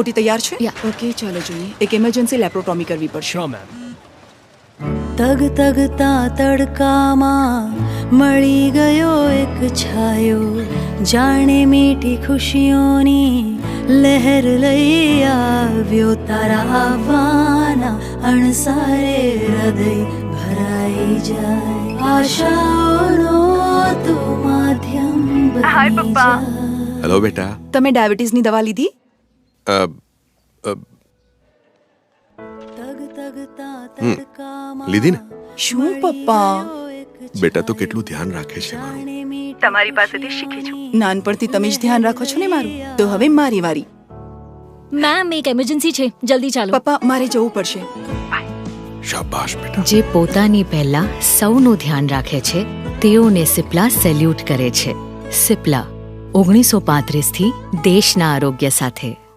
OT તૈયાર છે? Okay ચાલો જોઈએ. એક ઇમરજન્સી લેપ્રોટોમી કરવી પડશે. મેમ તગ તગતા તડકામાં મળી ગયો એક છાયો. જાણે મીઠી ખુશીઓની લહેર લઈ આવ્યો. તારા આવવાના અણસારે હૃદય ભરાઈ જાય. આશાઓનો તું માધ્યમ હાય, પપ્પા. હેલો બેટા. તમે ડાયાબિટીસની દવા લીધી? લીધી ને? શું પપ્પા? બેટા તો કેટલું ધ્યાન રાખે છે મારું. તમારી પાસેથી શીખી છું. નાનપણથી તમે જ ધ્યાન રાખો છો ને મારું? તો હવે મારી વારી. મેમ એક એમરજન્સી છે. જલ્દી ચાલો. પપ્પા મારે જવું પડશે. શાબાશ બેટા. જે પોતાની પહેલા સૌનું ધ્યાન રાખે છે તેઓને સિપ્લા સેલ્યુટ કરે છે. સિપ્લા ઓગણીસો પાંત્રીસથી દેશના આરોગ્ય સાથે.